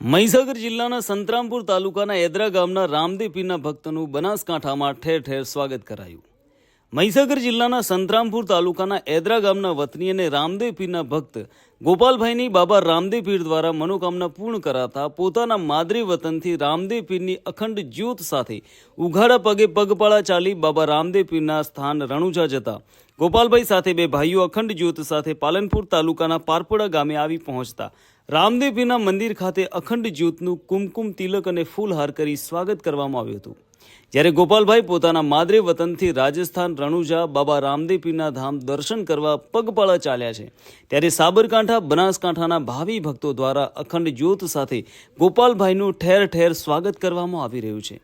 મહીસાગર જિલ્લાના સંતરામપુર તાલુકાના એદરા ગામના રામદેવ પીરના ભક્તનું બનાસકાંઠામાં ઠેર ઠેર સ્વાગત કરાયું. મહીસાગર જિલ્લાના સંતરામપુર તાલુકાના એદરા ગામના વતની અને રામદેવ પીરના ભક્ત ગોપાલભાઈની બાબા રામદેવ પીર દ્વારા મનોકામના પૂર્ણ કરાતા પોતાના માદરી વતનથી રામદેવ પીરની અખંડ જ્યોત સાથે ઉઘાડા પગે પગપાળા ચાલી બાબા રામદેવ પીરના સ્થાન રણુજા જતા ગોપાલભાઈ સાથે બે ભાઈઓ અખંડ જ્યોત સાથે પાલનપુર તાલુકાના પારપોડા ગામે આવી પહોંચતા રામદેવ પીરના મંદિર ખાતે અખંડ જ્યોતનું કુમકુમ તિલક અને ફૂલહાર કરી સ્વાગત કરવામાં આવ્યું હતું. જ્યારે ગોપાલભાઈ પોતાના માદરે વતનથી રાજસ્થાન રણુજા બાબા રામદેવપીરના ધામ દર્શન કરવા પગપાળા ચાલ્યા છે, ત્યારે સાબરકાંઠા, બનાસકાંઠાના ભાવિ ભક્તો દ્વારા અખંડ જ્યોત સાથે ગોપાલભાઈનું ઠેર ઠેર સ્વાગત કરવામાં આવી રહ્યું છે.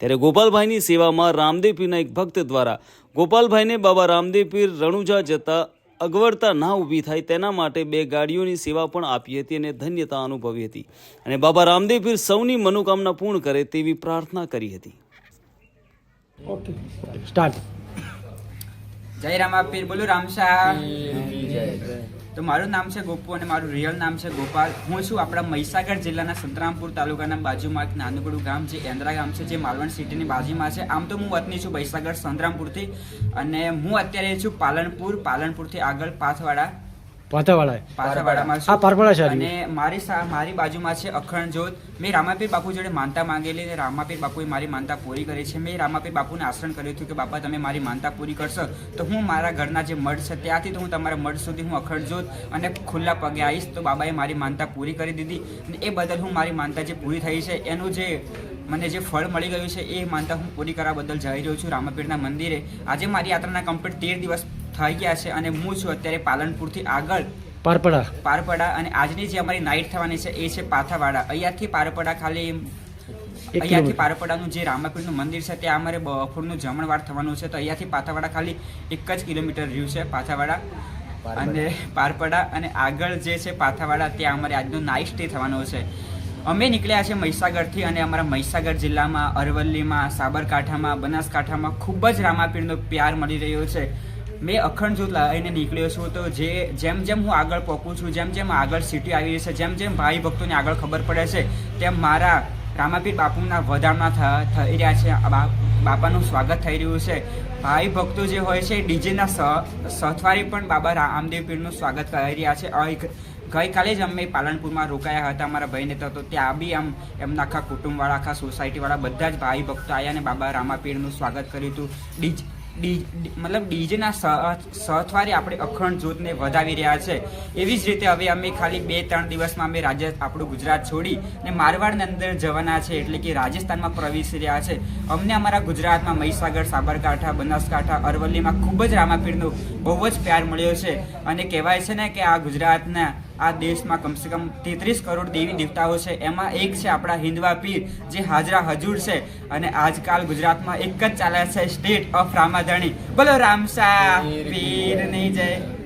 ત્યારે ગોપાલભાઈની સેવામાં રામદેવપીરના એક ભક્ત દ્વારા ગોપાલભાઈને બાબા રામદેવપીર રણુજા જતા અગવડતા ના ઊભી થાય તેના માટે બે ગાડીઓની સેવા પણ આપી હતી અને ધન્યતા અનુભવી હતી. અને બાબા રામદેવ પીર સૌની મનોકામના પૂર્ણ કરે તેવી પ્રાર્થના કરી હતી. ઓકે સ્ટાર્ટ જય રામાપીર જય રામશાહ તો મારું નામ છે ગોપુ અને મારું રિયલ નામ છે ગોપાલ. હું છું આપણા મહીસાગર જિલ્લાના સંતરામપુર તાલુકાના બાજુમાં એક નાનકડું ગામ જે એન્દ્રા ગામ છે, જે માલવણ સિટીની બાજુમાં છે. આમ તો હું વતની છું મહીસાગર સંતરામપુરથી અને હું અત્યારે છું પાલનપુર. પાલનપુરથી આગળ પાથવાડા પાથાવાળા આ અને મારી મારી બાજુમાં છે અખંડ જ્યોત મેં રામાપીર બાપુ જોડે માનતા માંગેલી અને રામાપીર બાપુએ મારી માનતા પૂરી કરી છે. મેં રામાપીર બાપુને આશ્રમ કર્યું હતું કે બાપા તમે મારી માનતા પૂરી કરશો તો હું મારા ઘરના જે મઢ છે ત્યાંથી તો હું તમારા મઢ સુધી હું અખંડ જ્યોત અને ખુલ્લા પગે આવીશ. તો બાબાએ મારી માનતા પૂરી કરી દીધી અને એ બદલ હું મારી માનતા જે પૂરી થઈ છે એનું જે મને જે ફળ મળી ગયું છે એ માનતા હું પૂરી કરવા બદલ જઈ રહ્યો છું રામાપીરના મંદિરે. આજે મારી યાત્રાના કમ્પ્લીટ તેર દિવસ થઈ ગયા છે અને હું છું અત્યારે પાલનપુરથી આગળ પારપડા. પારપડા અને આજની જે અમારી નાઇટ થવાની છે એ છે પાથાવાડા. અહીંયાથી પારપડા ખાલી અહીંયાથી પારપડાનું જે રામાપીરનું મંદિર છે ત્યાં અમારે બપોરનું જમણવાર થવાનું છે. તો અહીંયાથી પાથાવાડા ખાલી એક જ કિલોમીટર રહ્યું છે પાથાવાડા. અને પારપડા અને આગળ જે છે પાથાવાડા ત્યાં અમારે આજનો નાઇટ સ્ટે થવાનો છે. અમે નીકળ્યા છે મહીસાગરથી અને અમારા મહીસાગર જિલ્લામાં અરવલ્લીમાં સાબરકાંઠામાં બનાસકાંઠામાં ખૂબ જ રામાપીરનો પ્યાર મળી રહ્યો છે. મેં અખંડ જ્યોત લઈને નીકળ્યો છું તો જે જેમ જેમ હું આગળ પહોંચું છું, જેમ જેમ આગળ સિટી આવી રહી છે, જેમ જેમ ભાઈ ભક્તોને આગળ ખબર પડે છે, તેમ મારા રામાપીર બાપુના વધામણા થઈ રહ્યા છે. બાપાનું સ્વાગત થઈ રહ્યું છે. ભાઈ ભક્તો જે હોય છે, ડીજેના સથવારી પણ બાબા રામદેવ પીરનું સ્વાગત કરી રહ્યા છે. ગઈકાલે જ અમે પાલનપુરમાં રોકાયા હતા અમારા ભાઈને તો ત્યાં બી આમ, એમના આખા કુટુંબવાળા આખા સોસાયટીવાળા બધા જ ભાઈ ભક્તો આવ્યા અને બાબા રામાપીરનું સ્વાગત કર્યું હતું. ડીજ મતલબ ડીજેના સથવારે આપણે અખંડ જ્યોતને વધાવી રહ્યા છે. એવી જ રીતે હવે અમે ખાલી બે, ત્રણ દિવસમાં અમે રાજ્ય, આપણું ગુજરાત છોડી અને મારવાડની અંદર જવાના છે એટલે કે રાજસ્થાનમાં પ્રવેશી રહ્યા છે. અમને અમારા ગુજરાતમાં મહીસાગર, સાબરકાંઠા, બનાસકાંઠા, અરવલ્લીમાં ખૂબ જ રામાપીરનો બહુ જ પ્યાર મળ્યો છે. અને કહેવાય છે ને કે આ ગુજરાતના આ દેશમાં કમસે કમ તેત્રીસ કરોડ દેવી દેવતાઓ છે. એમાં એક છે આપણા હિન્દવા પીર, જે હાજરા હજુર છે. અને આજકાલ ગુજરાતમાં એક જ ચાલે છે, સ્ટેટ ઓફ રામાધણી. બોલો રામસા પીરની જય.